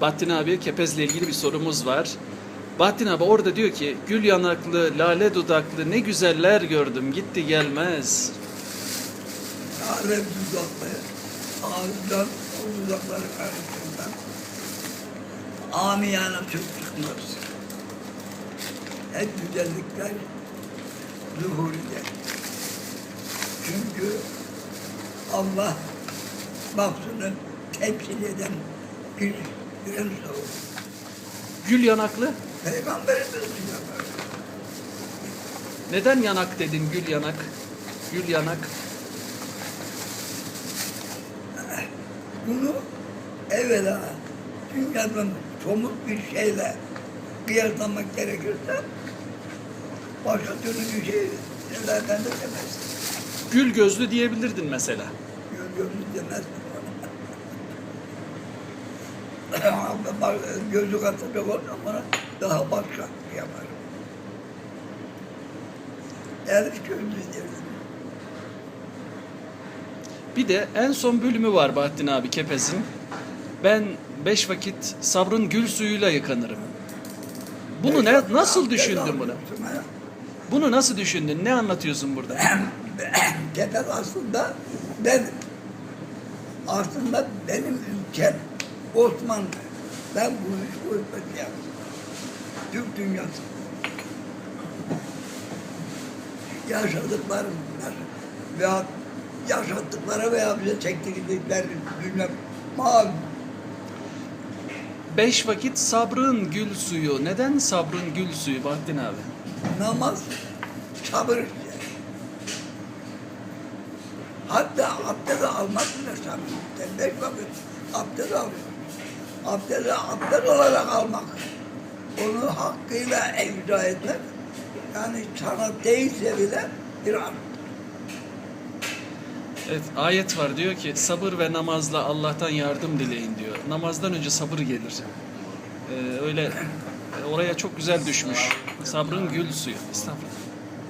Bahattin abi Kepez'le ilgili bir sorumuz var. Bahattin abi orada diyor ki gül yanaklı, lale dudaklı ne güzeller gördüm gitti gelmez. Alem dudakları, ağızdan dudakları arasından amiyane söz çıkmaz. Hep güzellikler zuhur eder. Çünkü Allah nafsını temsil eden bir Gül yanaklı? Peygamberimiz diyorlar. Neden yanak dedin gül yanak? Gül yanak. Bunu evvela dünyadan somut bir şeyle kıyaslamak gerekirse başka türlü bir şey de demez. Gül gözlü diyebilirdin mesela. Gözü demez. Ama bak, Gözü katacak olsam bana daha başka yapar. Eğer gözü derdim. Bir de en son bölümü var Bahattin abi Kepez'in. Ben beş vakit sabrın gül suyuyla yıkanırım. Bunu ne, nasıl düşündün bunu? Bunu nasıl düşündün? Ne anlatıyorsun burada? Kepez aslında ben aslında benim ülkem Osmanlı. Ben bu işi yaptım. Türk dünyası. Yaşadıklarım bunlar. Veya yaşattıkları veya bize çektirdikleri bilmem malum. Beş vakit sabrın gül suyu. Neden sabrın gül suyu Bahattin abi? namaz sabır. Hatta abdest almak bile sabır. Beş vakit abdest alıyorsun. Abdest, abdest olarak almak. Onu hakkıyla icra etmek. Yani sanat değilse bile bir. Evet ayet var diyor ki sabır ve namazla Allah'tan yardım dileyin diyor. Namazdan önce sabır gelir. Ee, öyle oraya çok güzel düşmüş. Sabrın gül suyu. Estağfurullah.